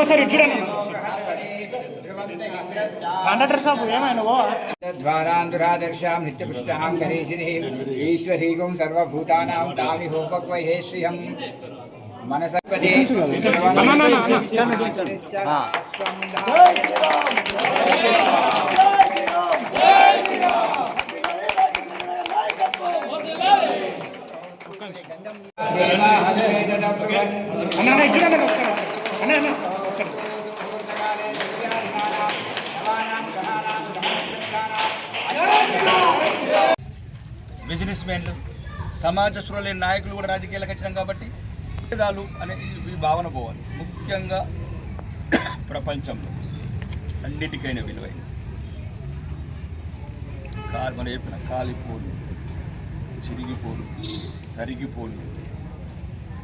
ఒక్కసారి చూడండి. కండక్టర్ సాబ్ ఏమైనా ద్వారాంధురాదర్శాం నిత్యపుష్టాం గణేశిని ఈశ్వరీగం సర్వభూతానాం తామి హోపక్వహే శ్రియం. మనసపదే అన్న అన్న ఇటు చూడండి ఒకసారి. అన్న అన్న. ఒకసారి బిజినెస్ మెన్లు సమాజ స్పృహ లేని నాయకులు కూడా రాజకీయాలకు వచ్చినాం కాబట్టి భేదాలు అనే ఈ- భావన పోవాలి. ముఖ్యంగా ప్రపంచంలో అన్నిటికైనా విలువైన కాలు మనం చెప్పిన కాలిపోలు చిరిగిపోలు కరిగిపోలు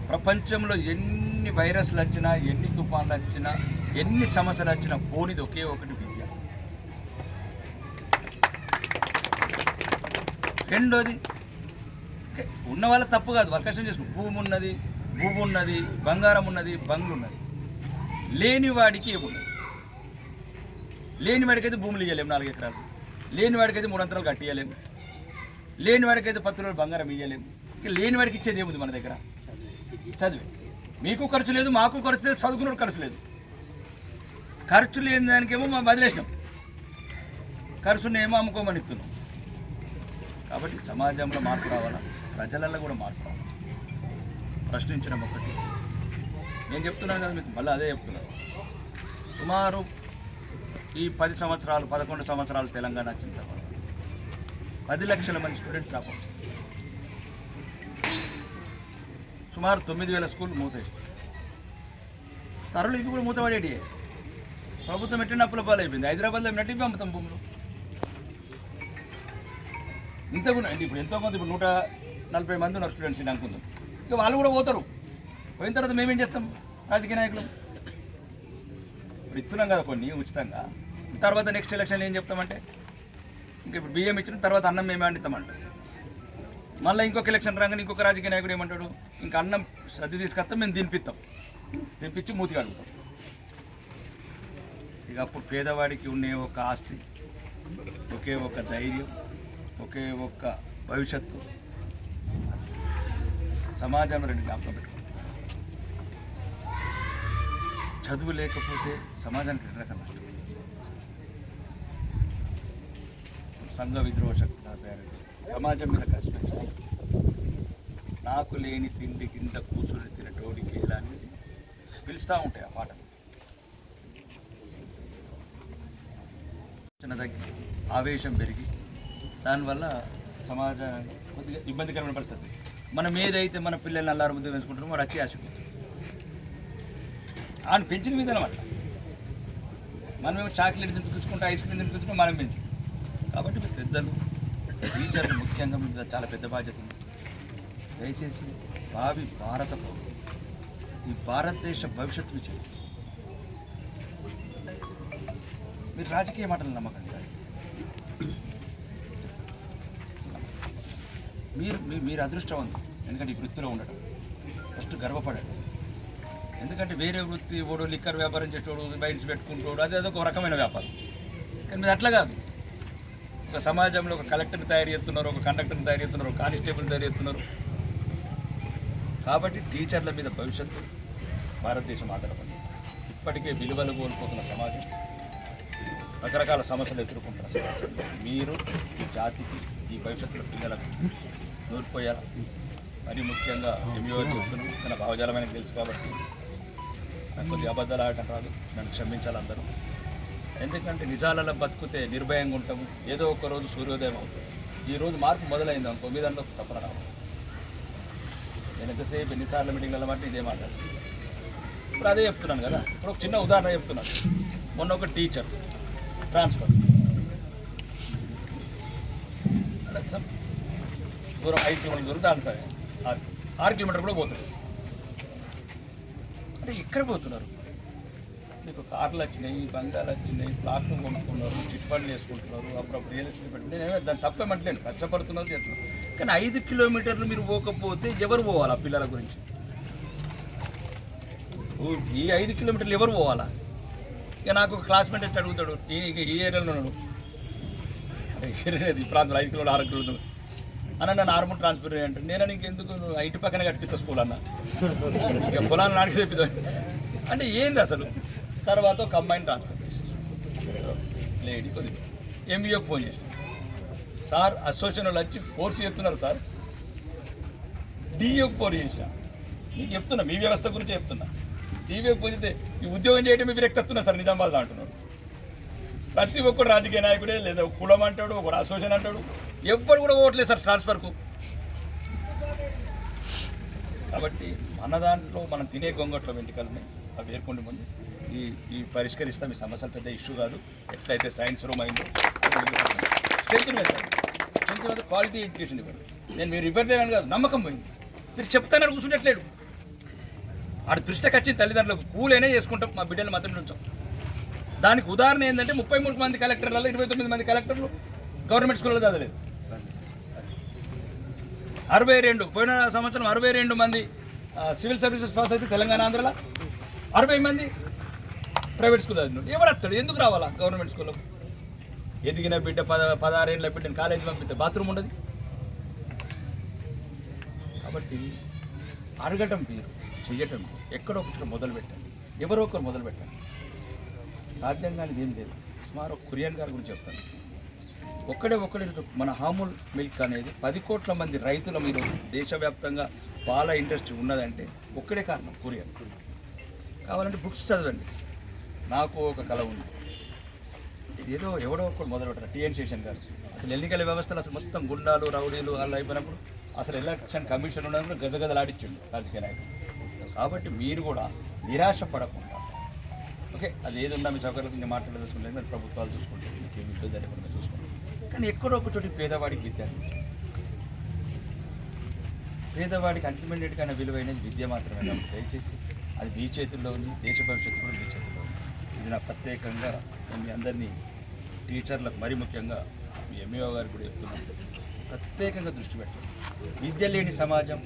ప్రపంచంలో ఎన్ని వైరస్లు వచ్చినా ఎన్ని తుఫాన్లు వచ్చినా ఎన్ని సమస్యలు వచ్చినా పోనిది ఒకే ఒకటి విద్య. రెండోది ఉన్న వాళ్ళ తప్పు కాదు వాళ్ళు కష్టం చేసుకుని భూమి ఉన్నది భూమి ఉన్నది బంగారం ఉన్నది బంగ్లు ఉన్నది. లేని వాడికి ఏమున్నది లేని వాడికైతే భూములు ఇవ్వలేము నాలుగు ఎకరాలు. లేని వాడికైతే మూడు అంతరాలు కట్టియలేము లేని వాడికైతే పత్తులు రోజులు బంగారం ఇవ్వలేము ఇక లేని వాడికి ఇచ్చేది ఏముంది మన దగ్గర? చదివి. మీకు ఖర్చు లేదు మాకు ఖర్చు లేదు చదువుకున్నాడు ఖర్చు లేదు. ఖర్చు లేని దానికేమో మనం వదిలేసినాం ఖర్చునేమో అమ్ముకోమని ఇస్తున్నాం. కాబట్టి సమాజంలో మార్పు రావాలా? ప్రజలలో కూడా మార్పు రావాలి. ప్రశ్నించడం ఒకటి నేను చెప్తున్నాను కదా మీకు మళ్ళీ అదే చెప్తున్నాను. సుమారు ఈ పది సంవత్సరాలు పదకొండు సంవత్సరాలు తెలంగాణ వచ్చిన తర్వాత పది లక్షల మంది స్టూడెంట్ డ్రాప్ అవుతుంది సుమారు తొమ్మిది వేల స్కూల్ మూతాయి తరలు ఇవి కూడా మూతపడేటి ప్రభుత్వం ఎట్టిన అప్పుల పాలైపోయింది. హైదరాబాద్లో నటిపి అమ్ముతాం భూములు? ఇంత కూడా ఇప్పుడు ఎంతో కొంత ఇప్పుడు నూట నలభై మంది ఉన్నారు స్టూడెంట్స్ ఇది అనుకుందాం ఇక వాళ్ళు కూడా పోతారు. పోయిన తర్వాత మేమేం చేస్తాం? రాజకీయ నాయకులు. ఇప్పుడు ఇస్తున్నాం కదా కొన్ని ఉచితంగా. తర్వాత నెక్స్ట్ ఎలక్షన్లు ఏం చెప్తామంటే? ఇంక ఇప్పుడు బియ్యం ఇచ్చిన తర్వాత అన్నం మేమే వండిస్తామంట మళ్ళీ ఇంకొక ఎలక్షన్ రాగానే ఇంకొక రాజకీయ నాయకుడు ఏమంటాడు? ఇంకా అన్నం సర్ది తీసుకొస్తాం మేము తినిపిస్తాం. తినిపించి మూతి కడుగుతాం ఇక అప్పుడు పేదవాడికి ఉండే ఒక ఆస్తి ఒకే ఒక ధైర్యం ఒకే ఒక్క భవిష్యత్తు. సమాజంలో రెండు జ్ఞాపకం పెట్టుకుంటాం చదువు లేకపోతే సమాజానికి రెండు రకాల నష్టం. సంఘ విద్రోహ శక్తి నా పేరు సమాజం మీద కష్టం నాకు లేని తిండి కింద కూర్చుని తినటోడికి ఇలా అనేది పిలుస్తూ ఉంటాయి ఆ పాటలు. చిన్న తగ్గి ఆవేశం పెరిగి దానివల్ల సమాజం కొద్దిగా ఇబ్బందికరమైన పరిస్థితి. మనం ఏదైతే మన పిల్లల్ని అల్లారు ముద్ద పెంచుకుంటారో వాడు వచ్చి ఆశపోతుంది ఆయన పెంచిన మీద అనమాట మనమేమో చాక్లెట్ తినిపించుకుంటే ఐస్ క్రీమ్ తినిపించుకుంటే మనం పెంచుతాం. కాబట్టి పెద్దలు టీచర్లు ముఖ్యంగా మీద చాలా పెద్ద బాధ్యత ఉంది. దయచేసి భావి భారత పౌరులు ఈ భారతదేశ భవిష్యత్తు విజయం మీరు రాజకీయ మాటలు నమ్మకండి మీరు మీ- మీరు అదృష్టవంతం ఎందుకంటే ఈ వృత్తిలో ఉండటం. ఫస్ట్ గర్వపడండి. ఎందుకంటే వేరే వృత్తి ఓడు లిక్కర్ వ్యాపారం చేసేవాడు బయట పెట్టుకుంటాడు అది అదొక రకమైన వ్యాపారం. కానీ మీరు అట్లా కాదు. ఒక సమాజంలో ఒక కలెక్టర్ని తయారు చేస్తున్నారు ఒక కండక్టర్ని తయారు చేస్తున్నారు ఒక కానిస్టేబుల్ తయారు చేస్తున్నారు. కాబట్టి టీచర్ల మీద భవిష్యత్తు భారతదేశం ఆధారపడింది ఇప్పటికే విలువలు కోల్పోతున్న సమాజం రకరకాల సమస్యలు ఎదుర్కొంటున్న సమాజం. మీరు ఈ జాతికి ఈ భవిష్యత్తులో పిల్లలకు నూరిపోయారు? మరి ముఖ్యంగా ఎంఈఓ చెప్తున్నాం తన భావజాలమైన తెలుసు కాబట్టి నాకు కొద్దిగా అబద్ధాలు ఆడటం రాదు. నన్ను క్షమించాలి అందరూ. ఎందుకంటే నిజాలలో బతికితే నిర్భయంగా ఉంటాము. ఏదో ఒక రోజు సూర్యోదయం అవుతుంది. ఈ రోజు మార్పు మొదలైంది అనుకో మీద అందులో తప్పన రావు నేను ఎంతసేపు ఎన్నిసార్లు మీటింగ్లలో మాట ఇదే మాట. ఇప్పుడు అదే చెప్తున్నాను కదా. ఇప్పుడు ఒక చిన్న ఉదాహరణ చెప్తున్నాను. మొన్న ఒక టీచర్ ట్రాన్స్ఫర్. దూరం ఐదు కిలోమీటర్ల దూరం దాంట్లో. ఆరు ఆరు కిలోమీటర్ కూడా పోతున్నారు. అంటే ఎక్కడ పోతున్నారు? మీకు కార్లు వచ్చినాయి బంగాలు వచ్చినాయి ప్లాట్లు కొనుక్కున్నారు చిట్ ఫండ్లు వేసుకుంటున్నారు అప్పుడప్పుడు రియల్ ఎస్టేట్ పెట్టి నేనే దాన్ని తప్పేమంటలేను కష్టపడుతున్నారు చేస్తున్నాను కానీ ఐదు కిలోమీటర్లు మీరు పోకపోతే ఎవరు పోవాలి ఆ పిల్లల గురించి? ఈ ఐదు కిలోమీటర్లు ఎవరు పోవాలా? ఇక నాకు ఒక క్లాస్మేట్ వచ్చి అడుగుతాడు నేను ఇక ఈ ఏరియాలో ఉన్నాడు ఈ ప్రాంతంలో ఐదు కిలోమీటర్ ఆరు కిలోమీటర్లు అన్న నన్ను ఆర్మూర్ ట్రాన్స్ఫర్ అంటే నేను ఇంకెందుకు నువ్వు? ఇంటి పక్కనే కట్టిస్తా స్కూల్ అన్న. ఇక పొలాన్ని నాడికి తెప్పిద్దాం. అంటే ఏంది అసలు? తర్వాత కంబైన్ ట్రాన్స్ఫర్ చేసి లేడీ కొద్దిగా ఎంబీఓకి ఫోన్ చేసిన సార్ అసోసియేషన్ వాళ్ళు వచ్చి ఫోర్స్ చేస్తున్నారు సార్ డిఓకి ఫోన్ చేసిన మీకు చెప్తున్నా మీ వ్యవస్థ గురించి చెప్తున్నా. డిఓకి ఫోన్ చేస్తే ఈ ఉద్యోగం చేయడం మీరు ఎక్కుతున్నా సార్ నిజామాబాద్ అంటున్నారు ప్రతి ఒక్కడు రాజకీయ నాయకుడే లేదా కులం అంటాడు ఒకడు అసోసియేషన్ అంటాడు. ఎవ్వరు కూడా ఓట్లేదు సార్ ట్రాన్స్ఫర్కు కాబట్టి మన దాంట్లో మనం తినే గొంగట్లో వెంట్రుకలని అవి ఏర్కొండి ముందు. ఈ ఈ పరిష్కరిస్తాం ఈ సమస్యలు పెద్ద ఇష్యూ కాదు. ఎట్లయితే సైన్స్ రూమ్ అయిందో స్ట్రెంత్ మీద స్ట్రెంత్ మీద క్వాలిటీ ఎడ్యుకేషన్ ఇవ్వండి. నేను మీరు రిపేర్ చేయడానికి కాదు నమ్మకం పోయింది. మీరు చెప్తానని కూర్చుంటట్లేడు ఆడ దృష్టికి వచ్చిన తల్లిదండ్రులకు కూలైనా చేసుకుంటాం మా బిడ్డలు మాత్రం ఉంచాం దానికి ఉదాహరణ ఏంటంటే ముప్పై మూడు మంది కలెక్టర్లలో ఇరవై తొమ్మిది మంది కలెక్టర్లు గవర్నమెంట్ స్కూల్లో చదవలేదు. అరవై రెండు పోయిన సంవత్సరం అరవై రెండు మంది సివిల్ సర్వీసెస్ పాస్ అయితే తెలంగాణ ఆంధ్రలో. అరవై మంది ప్రైవేట్ స్కూల్ చదివినాడు. ఎవడు వస్తాడు? ఎందుకు రావాలా గవర్నమెంట్ స్కూల్లో ఎదిగిన బిడ్డ పద పదహారేళ్ళ బిడ్డని కాలేజీ పంపితే బాత్రూమ్ ఉండదు? కాబట్టి అరగటం మీరు చెయ్యటం ఎక్కడో ఒకటి మొదలు పెట్టండి ఎవరో ఒకరు మొదలు పెట్టండి సాధ్యం కానిది ఏం లేదు. సుమారు ఒక కురియన్ గారి గురించి చెప్తాను. ఒక్కడే ఒక్కడే మన హామూల్ మిల్క్ అనేది పది కోట్ల మంది రైతుల మీద దేశవ్యాప్తంగా పాల ఇండస్ట్రీ ఉన్నదంటే ఒక్కడే కారణం కురియన్. కావాలంటే బుక్స్ చదవండి. నాకు ఒక కళ ఉంది. ఏదో ఎవడో ఒకడు మొదలు పెట్టారు టీఎన్ శేషన్ గారు. అసలు ఎన్నికల వ్యవస్థలు అసలు మొత్తం గుండాలు రౌడీలు వాళ్ళు అయిపోయినప్పుడు అసలు ఎలక్షన్ కమిషన్ ఉన్నప్పుడు గజగజలాడిచ్చిండు రాజకీయ నాయకులు. కాబట్టి మీరు కూడా నిరాశ పడకుండా ఓకే అది ఏదున్నా మీ సౌకర్యాలకు నేను మాట్లాడదలుచుకుంటే ప్రభుత్వాలు చూసుకుంటాయి మీకు ఏమి ఇబ్బంది లేకుండా చూసుకుంటాం కానీ ఎక్కడో ఒక చోటి పేదవాడికి విద్య పేదవాడికి అల్టిమేట్ కానీ విలువైనది విద్య మాత్రమే దయచేసి అది మీ చేతుల్లో ఉంది దేశ భవిష్యత్తు కూడా మీ చేతుల్లో ఉంది. ఇది నా ప్రత్యేకంగా మీ అందరినీ టీచర్లకు మరీ ముఖ్యంగా మీ ఎంఏఓ గారికి కూడా చెప్తున్నాను. ప్రత్యేకంగా దృష్టి పెట్టండి విద్య లేని సమాజం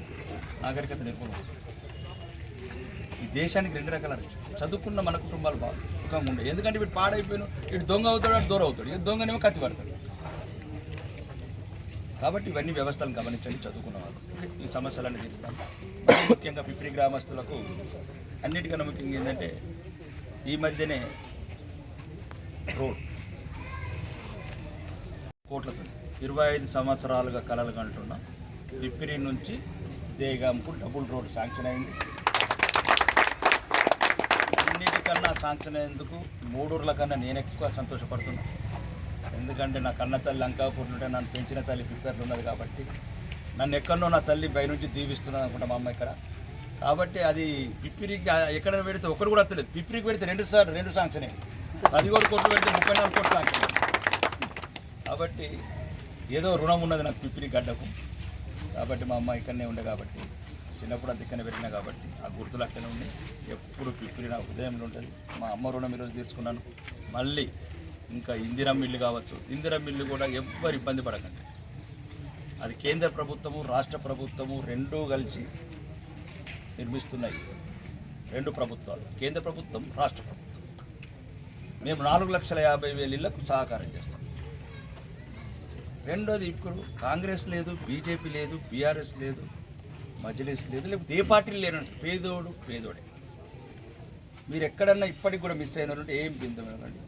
నాగరికత నిర్మూలన ఈ దేశానికి రెండు రకాల చదువుకున్న మన కుటుంబాలు బాగా సుఖంగా ఉండే. ఎందుకంటే వీడు పాడైపోయిన వీడు దొంగ అవుతాడు అటు దూరం అవుతాడు. ఈ దొంగనేమో కత్తి పడతాడు. కాబట్టి ఇవన్నీ వ్యవస్థలను గమనించండి చదువుకున్న వాళ్ళు ఈ సమస్యలన్నీ తీరుస్తాం ముఖ్యంగా పిపిరి గ్రామస్తులకు అన్నిటికన్నా ముఖ్యంగా ఏంటంటే ఈ మధ్యనే రోడ్. కోట్లతో ఇరవై ఐదు సంవత్సరాలుగా కలలు కంటున్న పిప్పిరి నుంచి దేగాంపు డబుల్ రోడ్ శాంక్షన్ అయింది. అన్నిటికన్నా శాంక్షన్ అయ్యేందుకు మూడూర్ల కన్నా నేను ఎక్కువ సంతోషపడుతున్నా. ఎందుకంటే నా కన్న తల్లి అంకాపూర్ నుండి నన్ను పెంచిన తల్లి పిప్పర్లు ఉన్నది కాబట్టి నన్ను ఎక్కడనో నా తల్లి పై నుంచి దీవిస్తున్నాను అనుకుంటా మా అమ్మ ఇక్కడ. కాబట్టి అది పిప్పిరికి ఎక్కడ పెడితే ఒకరు కూడా వస్తలేదు. పిప్పిరికి పెడితే రెండు సార్లు రెండు శాంక్షన్ అయ్యింది పదిహేడు కోట్లు పెడితే ముప్పై నాలుగు కోట్లు శాంక్షన్ కాబట్టి ఏదో రుణం ఉన్నది నాకు పిప్పిరి గడ్డకు. కాబట్టి మా అమ్మ ఇక్కడనే ఉండే కాబట్టి చిన్నప్పుడు అంత ఇక్కడనే పెట్టినా కాబట్టి ఆ గుర్తులు అక్కడనే ఉండి ఎప్పుడు పిప్పిరి నా ఉదయంలో ఉంటుంది. మా అమ్మ రుణం ఈరోజు తీసుకున్నాను. మళ్ళీ ఇంకా ఇందిరా మిల్లు కావచ్చు. ఇందిరా మిల్లు కూడా ఎవ్వరు ఇబ్బంది పడకండి. అది కేంద్ర ప్రభుత్వము రాష్ట్ర ప్రభుత్వము రెండూ కలిసి నిర్మిస్తున్నాయి. రెండు ప్రభుత్వాలు కేంద్ర ప్రభుత్వం రాష్ట్ర ప్రభుత్వం. మేము నాలుగు లక్షల యాభై వేల ఇళ్ళకు సహకారం చేస్తాం. రెండోది ఇప్పుడు కాంగ్రెస్ లేదు బీజేపీ లేదు బీఆర్ఎస్ లేదు మజ్లిస్ లేదు లేకపోతే ఏ పార్టీలు లేను పేదోడు పేదోడే. మీరు ఎక్కడన్నా ఇప్పటికి కూడా మిస్ అయినారంటే ఏం బిందమండి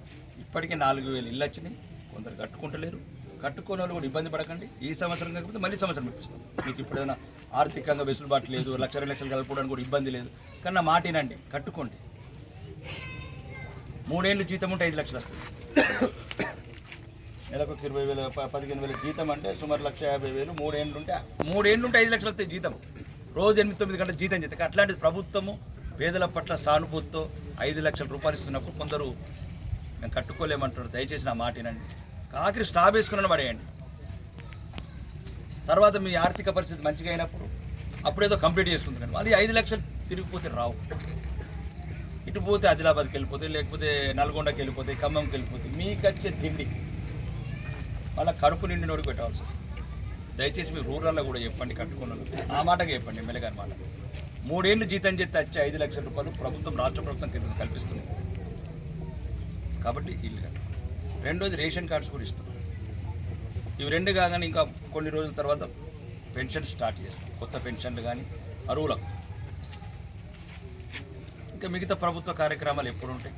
ఇప్పటికే నాలుగు వేలు ఇల్లు వచ్చినాయి కొందరు కట్టుకుంటలేరు. కట్టుకునే వాళ్ళు కూడా ఇబ్బంది పడకండి. ఈ సంవత్సరం కాకపోతే మళ్ళీ సంవత్సరం ఇప్పిస్తాం మీకు ఇప్పుడైనా ఆర్థికంగా వెసులుబాటు లేదు లక్ష రెండు లక్షలు కలుపుకోవడానికి కూడా ఇబ్బంది లేదు. కానీ నా మాట కట్టుకోండి. మూడేళ్ళు జీతం ఉంటే ఐదు లక్షలు వస్తుంది నెలకు ఒక ఇరవై వేల పదిహేను వేల జీతం అంటే సుమారు లక్ష యాభై వేలు మూడేళ్ళు ఉంటే మూడేళ్ళు ఉంటే ఐదు లక్షలు వస్తాయి జీతం. రోజు ఎనిమిది తొమ్మిది గంటల జీతం చేస్తే అట్లాంటిది ప్రభుత్వము పేదల పట్ల సానుభూతితో ఐదు లక్షల రూపాయలు ఇస్తున్నప్పుడు కొందరు మేము కట్టుకోలేమంటారు దయచేసి నా మాట వినండి. ఆఖరి స్టాబ్ వేసుకున్న పడేయండి తర్వాత మీ ఆర్థిక పరిస్థితి మంచిగా అయినప్పుడు అప్పుడేదో కంప్లీట్ చేసుకుంటున్నాను అది ఐదు లక్షలు తిరిగిపోతే రావు. ఇటు పోతే ఆదిలాబాద్కి వెళ్ళిపోతే లేకపోతే నల్గొండకి వెళ్ళిపోతే ఖమ్మంకి వెళ్ళిపోతే మీకు వచ్చే తిండి మళ్ళీ కడుపు నిండి నోడి పెట్టాల్సి వస్తుంది. దయచేసి మీరు రూరల్లో కూడా చెప్పండి కట్టుకున్నాను. ఆ మాటగా చెప్పండి ఎమ్మెల్యే మాట మూడేళ్ళు జీతం చేస్తే వచ్చే ఐదు లక్షల రూపాయలు ప్రభుత్వం రాష్ట్ర ప్రభుత్వం కింద కల్పిస్తుంది. కాబట్టి ఇల్లు కట్టాలి. రెండోది రేషన్ కార్డ్స్ కూడా ఇస్తుంది ఇవి రెండు కాగానే ఇంకా కొన్ని రోజుల తర్వాత పెన్షన్ స్టార్ట్ చేస్తాం కొత్త పెన్షన్లు కానీ అరువులకు ఇంకా మిగతా ప్రభుత్వ కార్యక్రమాలు ఎప్పుడు ఉంటాయి.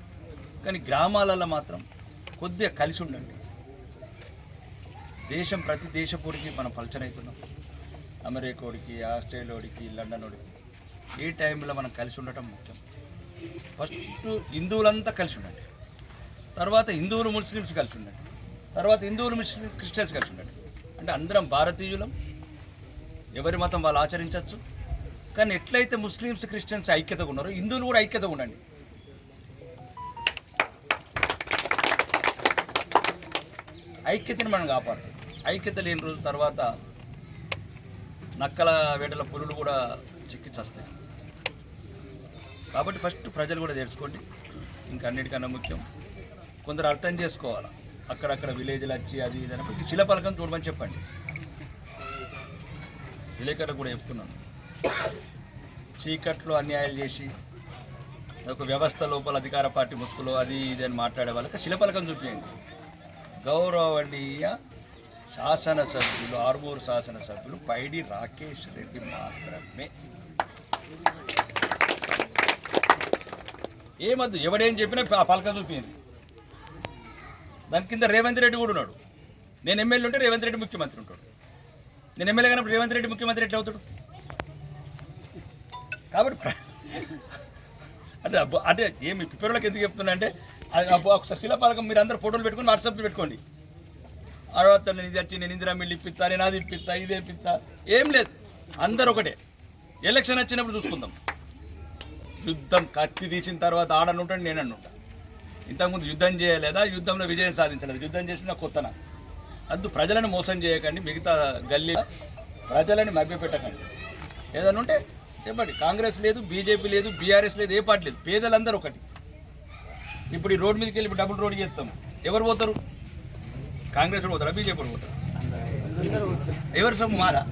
కానీ గ్రామాలలో మాత్రం కొద్దిగా కలిసి ఉండండి. దేశం ప్రతి దేశపూడికి మనం పలచనవుతున్నాం అమెరికోడికి ఆస్ట్రేలియాడికి లండనోడికి ఈ టైంలో మనం కలిసి ఉండటం ముఖ్యం. ఫస్ట్ హిందువులంతా కలిసి ఉండండి. తర్వాత హిందువులు ముస్లిమ్స్ కలిసి ఉండండి తర్వాత హిందువులు ముస్లిం క్రిస్టియన్స్ కలిసి ఉండండి అంటే అందరం భారతీయులం. ఎవరి మతం వాళ్ళు ఆచరించవచ్చు కానీ ఎట్లయితే ముస్లిమ్స్ క్రిస్టియన్స్ ఐక్యతగా ఉన్నారో హిందువులు కూడా ఐక్యతగా ఉండండి. ఐక్యతని మనం కాపాడుతాం. ఐక్యత లేని రోజు తర్వాత నక్కల వేటల పులులు కూడా చిక్కి చస్తాయి కాబట్టి ఫస్ట్ ప్రజలు కూడా తెలుసుకోండి. ఇంకా అన్నిటికన్నా ముఖ్యం కొందరు అర్థం చేసుకోవాలి? అక్కడక్కడ విలేజ్లు వచ్చి అది ఇది అన్నప్పుడు శిలపలకం చూడమని చెప్పండి. విలేకరులు కూడా చెప్తున్నాను. చీకట్లో అన్యాయాలు చేసి ఒక వ్యవస్థ లోపల అధికార పార్టీ ముసుగులో అది ఇది అని మాట్లాడే వాళ్ళకి శిలపలకం చూపించండి. గౌరవనీయ శాసనసభ్యులు ఆర్మూరు శాసనసభ్యులు పైడి రాకేష్ రెడ్డి మాత్రమే. ఏమద్దు ఎవడేం చెప్పినా ఆ పలక చూపించింది దాని కింద రేవంత్ రెడ్డి కూడా ఉన్నాడు. నేను ఎమ్మెల్యే ఉంటే రేవంత్ రెడ్డి ముఖ్యమంత్రి ఉంటాడు. నేను ఎమ్మెల్యే కానప్పుడు రేవంత్ రెడ్డి ముఖ్యమంత్రి ఎట్లా అవుతాడు? కాబట్టి అంటే అబ్బో అంటే ఏమి పిల్లలకి ఎందుకు చెప్తున్నా అంటే అది అబ్బో ఒకసారి శిలపాలకం మీరు అందరు ఫోటోలు పెట్టుకొని వాట్సాప్లో పెట్టుకోండి. తర్వాత నేను ఇది వచ్చి నేను ఇందిరా మిల్లు ఇప్పిస్తా నేను అది ఇప్పిస్తా ఇది ఇప్పిస్తా. ఏం లేదు. అందరు ఒకటే. ఎలక్షన్ వచ్చినప్పుడు చూసుకుందాం. యుద్ధం కత్తి తీసిన తర్వాత ఆడనుంటాడు నేను అనుంటా ఇంతకుముందు యుద్ధం చేయలేదా? యుద్ధంలో విజయం సాధించలేదు? యుద్ధం చేసిన కొత్తన? అందు ప్రజలను మోసం చేయకండి మిగతా గల్లీ ప్రజలని మభ్యపెట్టకండి. ఏదైనా ఉంటే చెప్పండి. కాంగ్రెస్ లేదు బీజేపీ లేదు బీఆర్ఎస్ లేదు ఏ పార్టీ లేదు. పేదలందరూ ఒకటి. ఇప్పుడు ఈ రోడ్ మీదకి వెళ్ళి ఇప్పుడు డబుల్ రోడ్ చేస్తాం. ఎవరు పోతారు? కాంగ్రెస్ పోతారా? బీజేపీ పోతారు? ఎవరు సొమ్ము? మారా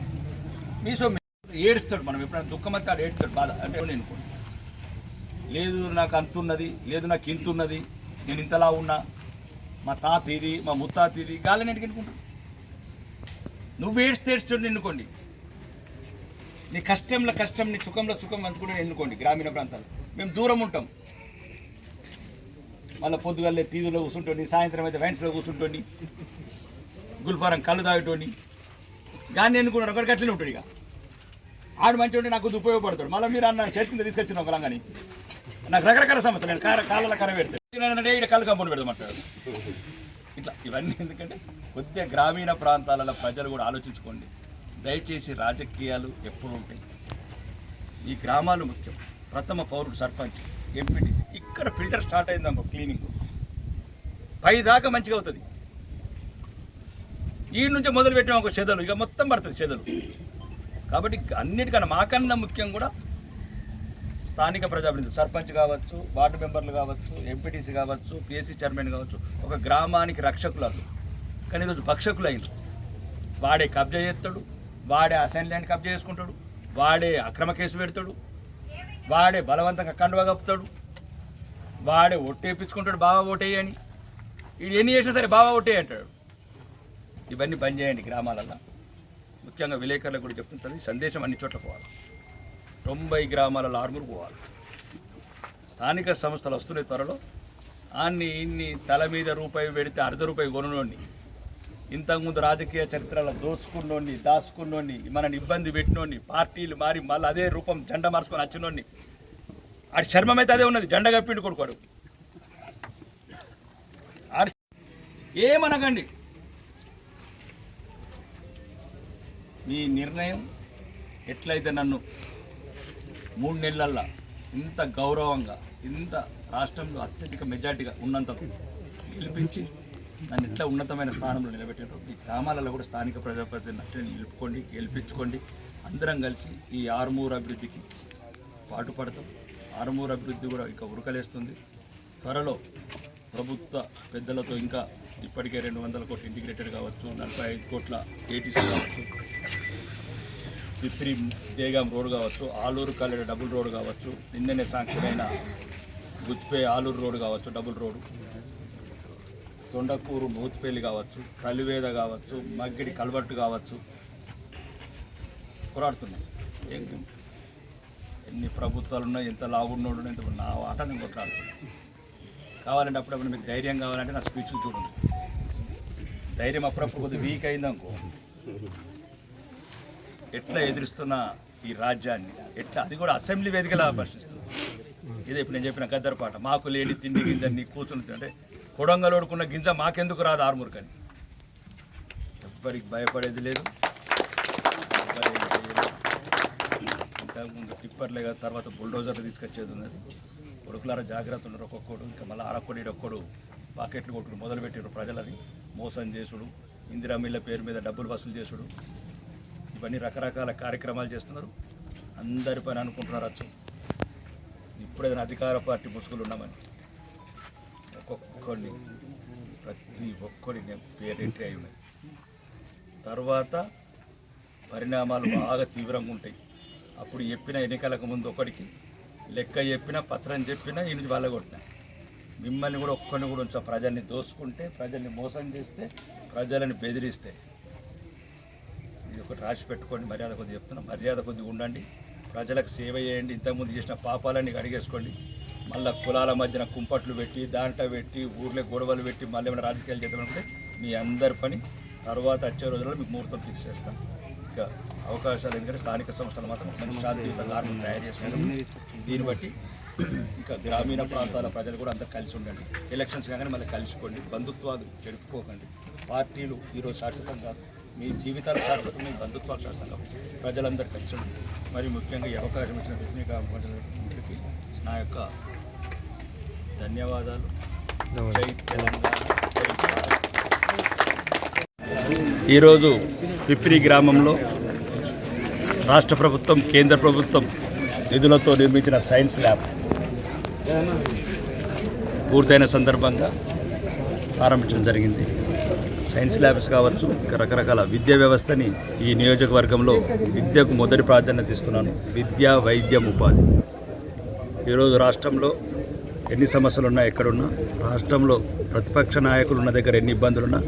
మీ సొమ్ము. ఏడుస్తాడు మనం ఎప్పుడైనా దుఃఖం అయితే ఆడు ఏడుస్తాడు. బాధ. అంటే నేను లేదు నాకు అంతున్నది లేదు నాకు ఇంత ఉన్నది నేను ఇంతలా ఉన్నా మా తాత ఇది మా ముత్తాత ఇది గాలిని ఎందుకు నువ్వు ఏడ్చి ఏడుస్తాడు ఎన్నుకోండి నీ కష్టంలో కష్టం నీ సుఖంలో సుఖం కూడా ఎన్నుకోండి గ్రామీణ ప్రాంతాలు. మేము దూరం ఉంటాం. మళ్ళీ పొద్దుగల్లే తీదులో కూర్చుంటోని సాయంత్రం అయితే వైన్స్లో కూర్చుంటోని గుల్ఫారం కళ్ళు తాగేటోని గాన్ని ఎన్నుకున్నాడు ఒకరికి అట్లనే ఉంటాడు ఇక. ఆడు మంచి ఉంటే నాకు ఇది ఉపయోగపడతాడు. మళ్ళీ మీరు అన్న షర్ట్ కింద తీసుకొచ్చిన ఒక నాకు రకరకాల సమస్యలు నేను కార కాళ్ళ కర పెడతాడు ఇక్కడ కళ్ళు కంపౌండ్ పెడతామంటాడు ఇట్లా ఇవన్నీ ఎందుకంటే కొద్దిగా గ్రామీణ ప్రాంతాలలో ప్రజలు కూడా ఆలోచించుకోండి. దయచేసి రాజకీయాలు ఎప్పుడు ఉంటాయి. ఈ గ్రామాలు ముఖ్యం. ప్రథమ పౌరుడు సర్పంచ్ ఎంపీటీసీ. ఇక్కడ ఫిల్టర్ స్టార్ట్ అయిందమ్మా క్లీనింగ్. పై దాకా మంచిగా అవుతుంది. ఈ నుంచి మొదలు పెట్టిన ఒక చెదలు. ఇక మొత్తం పడుతుంది చెదలు. కాబట్టి అన్నిటికన్నా మాకన్నా ముఖ్యం కూడా స్థానిక ప్రజాప్రతినిధులు సర్పంచ్ కావచ్చు వార్డు మెంబర్లు కావచ్చు ఎంపీటీసీ కావచ్చు పిఎస్సీ చైర్మన్ కావచ్చు ఒక గ్రామానికి రక్షకులు వాళ్ళు కానీ ఈరోజు భక్షకులు అయిన వాడే కబ్జా చేస్తాడు వాడే అసైన్ ల్యాండ్ కబ్జా చేసుకుంటాడు వాడే అక్రమ కేసు పెడతాడు వాడే బలవంతంగా కండువా కప్పుతాడు వాడే ఒట్టేపించుకుంటాడు బాగా ఓటేయని వీడు ఎన్ని చేసినా సరే బాగా ఓటే అంటాడు. ఇవన్నీ బంద్ చేయండి గ్రామాలలో ముఖ్యంగా విలేకరులకు కూడా చెప్తుంటుంది సందేశం అన్ని చోట్ల పోవాలి. తొంభై గ్రామాల లార్ములు పోవాలి. స్థానిక సంస్థలు వస్తున్నాయి త్వరలో. అన్ని ఇన్ని తల మీద రూపాయి పెడితే అర్ధ రూపాయి కొనునోండి ఇంతకుముందు రాజకీయ చరిత్రలో దోచుకున్నోడిని దాచుకున్నోడిని మనని ఇబ్బంది పెట్టినోడిని పార్టీలు మారి మళ్ళీ అదే రూపం జెండా మార్చుకొని వచ్చినోడిని. ఆడి చర్మం అయితే అదే ఉన్నది జెండా కప్పిండు కొడుకోడు. ఆడి ఏమనకండి. మీ నిర్ణయం ఎట్లయితే నన్ను మూడు నెలల్లో ఇంత గౌరవంగా ఇంత రాష్ట్రంలో అత్యధిక మెజార్టీగా ఉన్నంత గెలిపించి నన్ను ఇట్లా ఉన్నతమైన స్థానంలో నిలబెట్టారు. ఈ గ్రామాలలో కూడా స్థానిక ప్రజాప్రతినిధులను అట్లనే నిలుపుకోండి గెలిపించుకోండి. అందరం కలిసి ఈ ఆరుమూరు అభివృద్ధికి పాటుపడతాం. ఆరుమూరు అభివృద్ధి కూడా ఇంకా ఉరకలేస్తుంది. త్వరలో ప్రభుత్వ పెద్దలతో ఇంకా ఇప్పటికే రెండు వందల కోట్లు ఇంటిగ్రేటెడ్ కావచ్చు నలభై ఐదు కోట్ల ఏటీసీ కావచ్చు. పిప్రి దేగాం రోడ్ కావచ్చు ఆలూరు కల్లెడ డబుల్ రోడ్ కావచ్చు నిన్ననే శాంక్షన్ అయిన గుత్పే ఆలూరు రోడ్ కావచ్చు డబుల్ రోడ్. తొండకూరు నూతిపల్లి కావచ్చు కలివేద కావచ్చు మగ్గిడి కల్వర్టు కావచ్చు. పోరాడుతున్నాయి. ఏం ఎన్ని ప్రభుత్వాలు ఉన్నాయి ఎంత లావున్నోడు ఎంత నా ఆట నేను కొట్లాడుతున్నాను కావాలంటే అప్పుడప్పుడు మీకు ధైర్యం కావాలంటే నా స్పీచ్లు చూడండి. ధైర్యం అప్పుడప్పుడు కొద్దిగా వీక్ అయిందనుకో. ఎట్లా ఎదురుస్తున్న ఈ రాజ్యాన్ని ఎట్లా? అది కూడా అసెంబ్లీ వేదికలా ప్రశ్నిస్తుంది ఇదే ఇప్పుడు నేను చెప్పిన గద్దర పాట. మాకు లేని తిండి గింజని కూర్చుని అంటే కొడంగలోడుకున్న గింజ మాకెందుకు రాదు ఆర్మూర్కని ఎవ్వరికి భయపడేది లేదు. ఇంతకుముందు టిప్పర్లే కదా తర్వాత బుల్డోజర్లు తీసుకొచ్చేది ఉన్నది. కొడుకులారా జాగ్రత్త ఉన్నారు ఒక్కొక్కడు ఇంకా మళ్ళీ ఆరొక్కడి ఒక్కడు పాకెట్లు కొట్టుకుని మొదలుపెట్టారు ప్రజలని. మోసం చేసుడు. ఇందిరా మిల్ల పేరు మీద డబ్బులు వసూలు చేసుడు. ఇవన్నీ రకరకాల కార్యక్రమాలు చేస్తున్నారు. అందరి పని అనుకుంటున్నారు అచ్చు. ఇప్పుడేదైనా అధికార పార్టీ ముసుగులు ఉన్నామని. ఒక్కొక్కడిని ప్రతి ఒక్కడి పేరెంట్రీ అయి ఉన్నాయి. తర్వాత పరిణామాలు బాగా తీవ్రంగా ఉంటాయి. అప్పుడు చెప్పిన ఎన్నికలకు ముందు ఒకడికి లెక్క చెప్పినా పత్రం చెప్పినా ఈ నుంచి మిమ్మల్ని కూడా ఒక్కరిని కూడా ఉంచా. ప్రజల్ని దోసుకుంటే ప్రజల్ని మోసం చేస్తే ప్రజలని బెదిరిస్తే ఇది ఒకటి రాసి పెట్టుకోండి మర్యాద కొద్దిగా చెప్తున్నాం. మర్యాద కొద్దిగా ఉండండి. ప్రజలకు సేవ చేయండి. ఇంతకుముందు చేసిన పాపాలన్నీ అడిగేసుకోండి మళ్ళీ కులాల మధ్యన కుంపట్లు పెట్టి దాంట్లో పెట్టి ఊర్లో గొడవలు పెట్టి మళ్ళీ ఏమైనా రాజకీయాలు చేద్దామంటే మీ అందరి పని తర్వాత వచ్చే రోజుల్లో మీకు ముహూర్తం ఫిక్స్ చేస్తాం. ఇంకా అవకాశాలు ఎందుకంటే స్థానిక సంస్థలు మాత్రం మంచి శాంతియుతంగా తయారు చేసుకుంటాం దీన్ని బట్టి ఇంకా గ్రామీణ ప్రాంతాల ప్రజలు కూడా అంతా కలిసి ఉండండి. ఎలక్షన్స్ కాగానే మళ్ళీ కలిసిపోండి బంధుత్వాలు జరుపుకోకండి పార్టీలు ఈరోజు శాశ్వతం కాదు మీ జీవితాలు శాశ్వతం మీ బంధుత్వాలు శాశ్వతం ప్రజలందరూ కలిసి మరి ముఖ్యంగా ఈ అవకాశం ఇచ్చిన విష్ణుగా నా యొక్క ధన్యవాదాలు. జై తెలంగాణ. ఈరోజు పిప్రి గ్రామంలో రాష్ట్ర ప్రభుత్వం కేంద్ర ప్రభుత్వం నిధులతో నిర్మించిన సైన్స్ ల్యాబ్ పూర్తయిన సందర్భంగా ప్రారంభించడం జరిగింది. సైన్స్ ల్యాబ్స్ కావచ్చు రకరకాల విద్యా వ్యవస్థని ఈ నియోజకవర్గంలో విద్యకు మొదటి ప్రాధాన్యత ఇస్తున్నాను. విద్య వైద్యం ఉపాధి. ఈరోజు రాష్ట్రంలో ఎన్ని సమస్యలు ఉన్నా ఎక్కడున్నా రాష్ట్రంలో ప్రతిపక్ష నాయకులు ఉన్న దగ్గర ఎన్ని ఇబ్బందులున్నా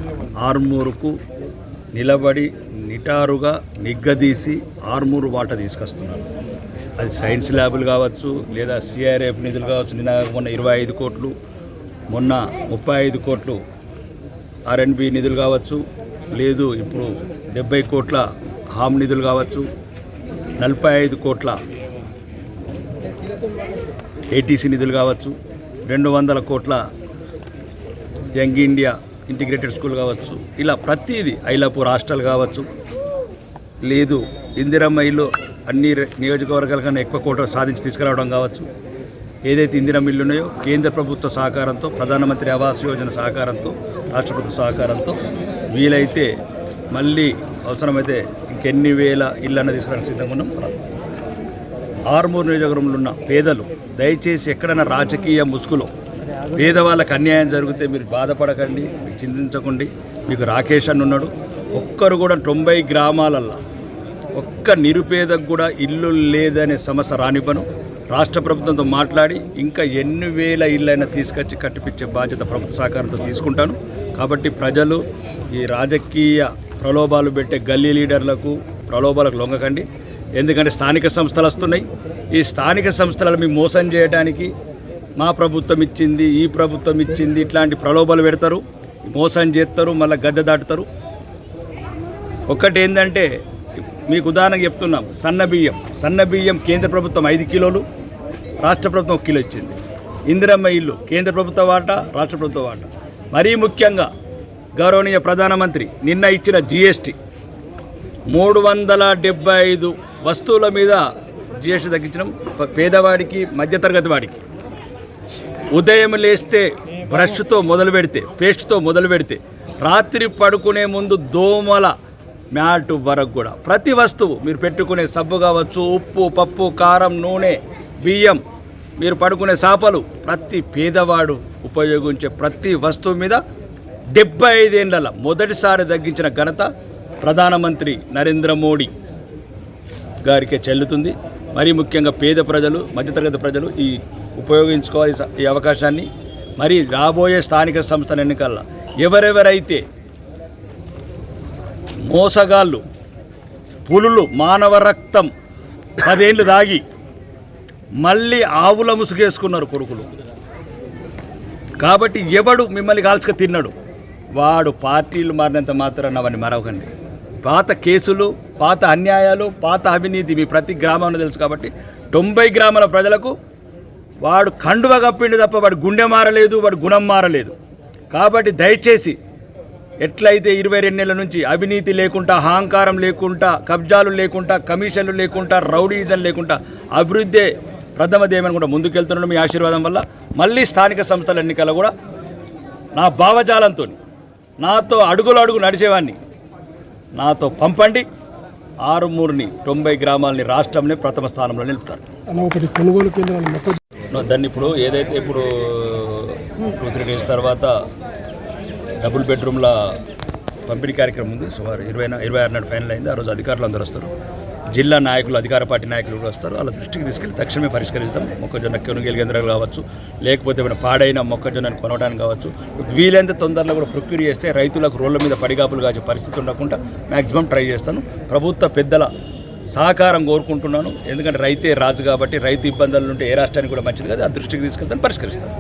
ఆర్మూరుకు నిలబడి నిటారుగా నిగ్గదీసి ఆర్మూరు వాట తీసుకొస్తున్నారు. అది సైన్స్ ల్యాబులు కావచ్చు లేదా సిఆర్ఎఫ్ నిధులు కావచ్చు నిన్న మొన్న ఇరవై ఐదు కోట్లు మొన్న ముప్పై ఐదు కోట్లు ఆర్ఎన్బి నిధులు కావచ్చు లేదు ఇప్పుడు డెబ్బై కోట్ల హామ్ నిధులు కావచ్చు నలభై ఐదు కోట్ల ఏటీసీ నిధులు కావచ్చు రెండు వందల కోట్ల యంగ్ ఇండియా ఇంటిగ్రేటెడ్ స్కూల్ కావచ్చు ఇలా ప్రతిదీ ఐలాపూర్ హాస్టల్ కావచ్చు లేదు ఇందిరమ్మ ఇల్లు అన్ని నియోజకవర్గాల కన్నా ఎక్కువ కోట సాధించి తీసుకురావడం కావచ్చు ఏదైతే ఇందిరా మిల్లు ఉన్నాయో కేంద్ర ప్రభుత్వ సహకారంతో ప్రధానమంత్రి ఆవాస్ యోజన సహకారంతో రాష్ట్ర ప్రభుత్వ సహకారంతో వీలైతే మళ్ళీ అవసరమైతే ఇంకెన్ని వేల ఇళ్ళన్న తీసుకోవడానికి సిద్ధంగా ఉన్నాం ఆర్మూర్ నియోజకవర్గంలో ఉన్న పేదలు దయచేసి ఎక్కడైనా రాజకీయ ముసుగులో పేదవాళ్ళకి అన్యాయం జరిగితే మీరు బాధపడకండి మీరు చింతించకండి. మీకు రాకేష్ అని ఉన్నాడు. ఒక్కరు కూడా తొంభై గ్రామాలల్లో ఒక్క నిరుపేదకు కూడా ఇల్లు లేదనే సమస్య రానివ్వను. రాష్ట్ర ప్రభుత్వంతో మాట్లాడి ఇంకా ఎన్ని వేల ఇళ్ళైనా తీసుకొచ్చి కట్టిపించే బాధ్యత ప్రభుత్వ సహకారంతో తీసుకుంటాను. కాబట్టి ప్రజలు ఈ రాజకీయ ప్రలోభాలు పెట్టే గల్లీ లీడర్లకు ప్రలోభాలకు లొంగకండి. ఎందుకంటే స్థానిక సంస్థలు వస్తున్నాయి. ఈ స్థానిక సంస్థలను మీ మోసం చేయడానికి మా ప్రభుత్వం ఇచ్చింది ఈ ప్రభుత్వం ఇచ్చింది ఇట్లాంటి ప్రలోభాలు పెడతారు. మోసం చేస్తారు మళ్ళీ గద్దె దాటుతారు. ఒక్కటి ఏంటంటే మీకు ఉదాహరణకు చెప్తున్నాం సన్న బియ్యం. సన్న బియ్యం కేంద్ర ప్రభుత్వం ఐదు కిలోలు రాష్ట్ర ప్రభుత్వం ఒక కిలో ఇచ్చింది. ఇందిరమ్మ ఇల్లు కేంద్ర ప్రభుత్వ వాటా రాష్ట్ర ప్రభుత్వ వాటా. మరీ ముఖ్యంగా గౌరవనీయ ప్రధానమంత్రి నిన్న ఇచ్చిన జిఎస్టీ. మూడు వందల డెబ్బై ఐదు వస్తువుల మీద జిఎస్టీ తగ్గించడం పేదవాడికి మధ్యతరగతి వాడికి. ఉదయం లేస్తే బ్రష్తో మొదలు పెడితే పేస్ట్తో మొదలు పెడితే రాత్రి పడుకునే ముందు దోమల మ్యాట్ వరకు కూడా. ప్రతి వస్తువు మీరు పెట్టుకునే సబ్బు కావచ్చు ఉప్పు పప్పు కారం నూనె బియ్యం మీరు పడుకునే చాపలు ప్రతి పేదవాడు ఉపయోగించే ప్రతి వస్తువు మీద డెబ్బై ఐదేళ్ళ మొదటిసారి తగ్గించిన ఘనత ప్రధానమంత్రి నరేంద్ర మోడీ గారికే చెల్లుతుంది. మరీ ముఖ్యంగా పేద ప్రజలు మధ్యతరగతి ప్రజలు ఈ ఉపయోగించుకోవాలి ఈ ఈ అవకాశాన్ని. మరి రాబోయే స్థానిక సంస్థల ఎన్నికల్లో ఎవరెవరైతే మోసగాళ్ళు పులులు మానవ రక్తం పదేళ్ళు దాగి మళ్ళీ ఆవుల ముసుగేసుకున్నారు కొడుకులు. కాబట్టి ఎవడు మిమ్మల్ని కాల్చుక తిన్నాడు? వాడు పార్టీలు మారినంత మాత్రాన అవన్నీ మరవకండి. పాత కేసులు పాత అన్యాయాలు పాత అవినీతి మీ ప్రతి గ్రామంలో తెలుసు కాబట్టి తొంభై గ్రామాల ప్రజలకు వాడు కండువ కప్పిండు తప్ప వాడు గుండె మారలేదు వాడు గుణం మారలేదు. కాబట్టి దయచేసి ఎట్లయితే ఇరవై రెండు నెలల నుంచి అవినీతి లేకుండా అహంకారం లేకుండా కబ్జాలు లేకుండా కమిషన్లు లేకుండా రౌడీజం లేకుండా అభివృద్ధి ప్రథమ కూడా ముందుకెళ్తున్నాడు మీ ఆశీర్వాదం వల్ల. మళ్ళీ స్థానిక సంస్థల ఎన్నికల్లో కూడా నా భావజాలంతో నాతో అడుగులు అడుగు నడిచేవాడిని. నాతో పంపండి. ఆరుమూరుని తొంభై గ్రామాలని రాష్ట్రంలో ప్రథమ స్థానంలో నిలుపుతారు. దాన్ని ఇప్పుడు ఏదైతే ఇప్పుడు టూ త్రీ డేస్ తర్వాత డబుల్ బెడ్రూమ్ల పంపిణీ కార్యక్రమం ఉంది. సుమారు ఇరవై ఇరవై ఆరు నాడు ఫైనల్ అయింది. ఆ రోజు అధికారులు అందరూ వస్తారు. జిల్లా నాయకులు అధికార పార్టీ నాయకులు కూడా వస్తారు. వాళ్ళ దృష్టికి తీసుకెళ్ళి తక్షణమే పరిష్కరిస్తాం. మొక్కజొన్న కొనుగోలు కేంద్రాలు కావచ్చు లేకపోతే ఏమైనా పాడైన మొక్కజొన్నను కొనడానికి కావచ్చు. వీలైనంత తొందరలో కూడా ప్రొక్యూర్ చేస్తే రైతులకు రోడ్ల మీద పడిగాపులు కాచే పరిస్థితి ఉండకుండా మ్యాక్సిమం ట్రై చేస్తాను. ప్రభుత్వ పెద్దల సహకారం కోరుకుంటున్నాను. ఎందుకంటే రైతే రాజు కాబట్టి రైతు ఇబ్బందులు ఉంటే ఏ రాష్ట్రానికి కూడా మంచిది కదా. ఆ దృష్టికి తీసుకెళ్తాను పరిష్కరిస్తాను.